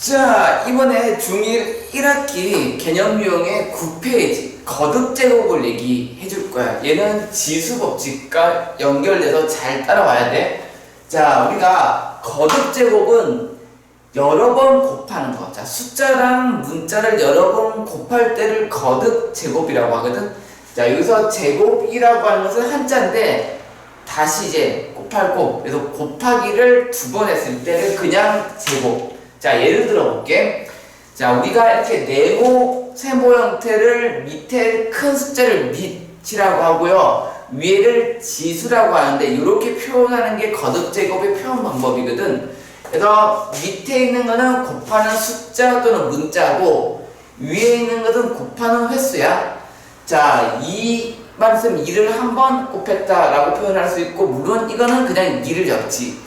자, 이번에 중1 1학기 개념 유형의 9페이지 거듭 제곱을 얘기해 줄 거야. 얘는 지수 법칙과 연결돼서 잘 따라와야 돼. 자, 우리가 거듭 제곱은 여러 번 곱하는 거. 자, 숫자랑 문자를 여러 번 곱할 때를 거듭 제곱이라고 하거든. 자, 여기서 제곱이라고 하는 것은 한자인데 다시 이제 곱할 곱. 그래서 곱하기를 두 번 했을 때는 그냥 제곱. 자, 예를 들어 볼게. 자, 우리가 이렇게 네모, 세모 형태를 밑에 큰 숫자를 밑이라고 하고요. 위에를 지수라고 하는데 이렇게 표현하는 게 거듭 제곱의 표현 방법이거든. 그래서 밑에 있는 거는 곱하는 숫자 또는 문자고 위에 있는 것은 곱하는 횟수야. 자, 이 말씀 2를 한 번 곱했다라고 표현할 수 있고 물론 이거는 그냥 2를 적지.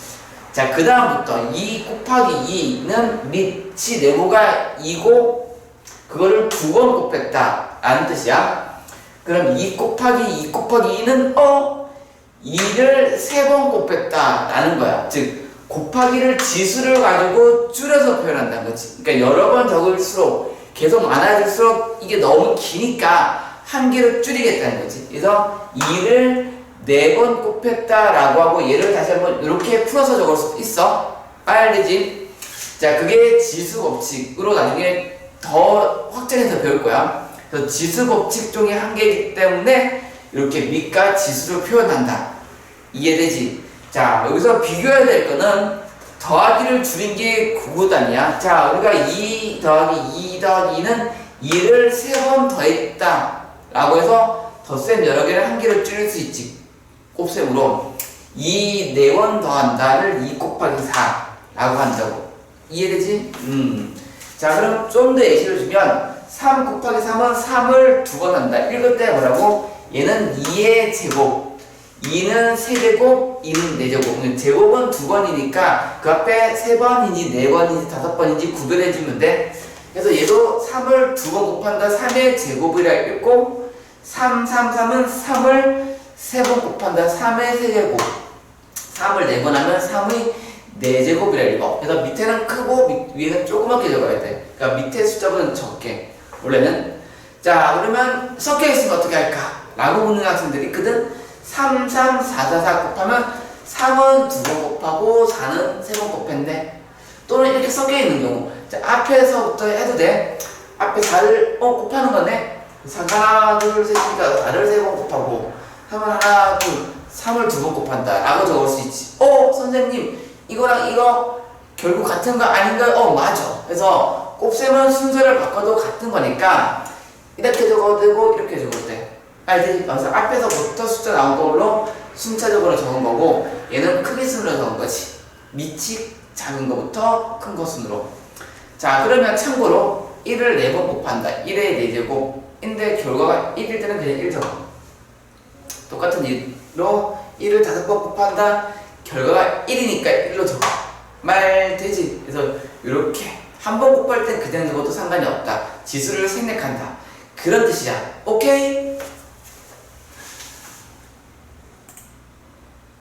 자, 그 다음부터 2 곱하기 2는 밑이 네모가 2고 그거를 두 번 곱했다 라는 뜻이야. 그럼 2 곱하기 2 곱하기 2는 어? 2를 세 번 곱했다 라는 거야. 즉 곱하기를 지수를 가지고 줄여서 표현한다는 거지. 그러니까 여러 번 적을수록 계속 많아질수록 이게 너무 기니까 한 개로 줄이겠다는 거지. 그래서 2를 네번 곱했다라고 하고 얘를 다시 한번 이렇게 풀어서 적을 수도 있어. 빨리지. 자, 그게 지수 법칙으로 나중에 더 확장해서 배울 거야. 그래서 지수 법칙 중에 한 개이기 때문에 이렇게 밑과 지수를 표현한다. 이해되지? 자, 여기서 비교해야 될 거는 더하기를 줄인 게 구구단이야. 자, 우리가 2 더하기 2 더하기 2는 2를 세 번 더했다. 라고 해서 덧셈 여러 개를 한 개로 줄일 수 있지. 곱셈으로 2네번 더한다를 2 곱하기 4라고 한다고. 이해되지? 음. 자, 그럼 좀 더 예시를 주면 3 곱하기 3은 3을 두 번 한다. 읽을 때 뭐라고? 얘는 2의 제곱. 2는 세제곱, 2는 4제곱. 제곱은 두 번이니까 그 앞에 세 번이니 네 번이니 다섯 번인지 구별해주면 돼. 그래서 얘도 3을 두 번 곱한다. 3의 제곱이라 읽고 3, 3, 3은 3을 세 번 곱한다. 3의 세제곱. 3을 네번 하면 3의 4제곱이라 읽어. 그래서 밑에는 크고 밑, 위에는 조그맣게 적어야 돼. 그러니까 밑에 숫자보다는 적게. 원래는. 자, 그러면 섞여 있으면 어떻게 할까? 라고 묻는 학생들이 있거든. 3, 3, 4, 4, 4 곱하면 3은 두 번 곱하고 4는 세 번 곱했네. 또는 이렇게 섞여 있는 경우. 자, 앞에서부터 해도 돼. 앞에 4를 어, 곱하는 거네. 4가 하나, 둘, 셋이니까 4를 세 번 곱하고 3은 하나, 둘, 3을 두 번 곱한다. 라고 적을 수 있지. 어, 선생님, 이거랑 이거 결국 같은 거 아닌가요? 어, 맞아. 그래서 곱셈은 순서를 바꿔도 같은 거니까 이렇게 적어도 되고 이렇게 적어도 돼. 알지? 그래서 앞에서부터 숫자 나온 걸로 순차적으로 적은 거고 얘는 크기 순으로 적은 거지. 밑이 작은 거부터 큰 거 순으로. 자, 그러면 참고로 1을 4번 곱한다. 1의 4제곱인데 결과가 1일 때는 그냥 1 적어. 똑같은 일로 1을 5번 곱한다. 결과가 1이니까 1로 적어. 말 되지? 그래서 이렇게 한 번 곱할 땐 그냥 적어도 상관이 없다. 지수를 생략한다. 그런 뜻이야. 오케이?